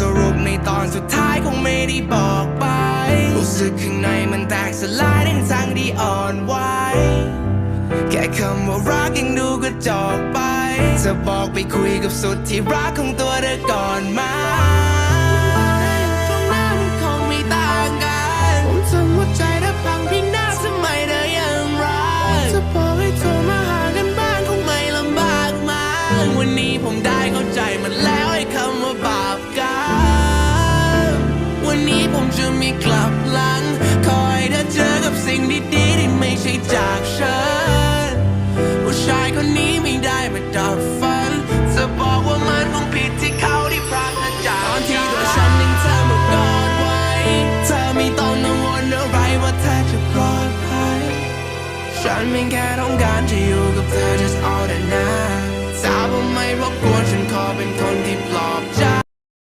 สรุปในตอนสุดท้ายคงไม่ได้บอกไป รู้สึกข้างในมันแตกสลายทั้งทางที่อ่อนไหวแค่คำว่ารักยังดูกระจอกไป จะบอกไปคุยกับสุดที่รักของตัวเธอก่อนมาตรงน้ามันคงไม่ต่างกันผมทำหัวใจแทบพังพียงหน้าทำไมเธอยังรักจะบอกให้โทรมาหากันบ้างคงไม่ลำบากมากวันนี้ผมได้เข้าใจมันแล้ว นนี้ไม่ได้มาดับฝันจะบอกว่ามันคงผิดที่เขาที่พรากเธอจากตอนที่ตัวฉันยังเธอมากอดไว้ เธอไม่ต้องกังวลอะไรว่าเธอจะปลอดภัยฉันเพียงแค่ต้องการจะอยู่กับเธอ just all the night ถ้าผมไม่รบกวนฉันขอเป็นคน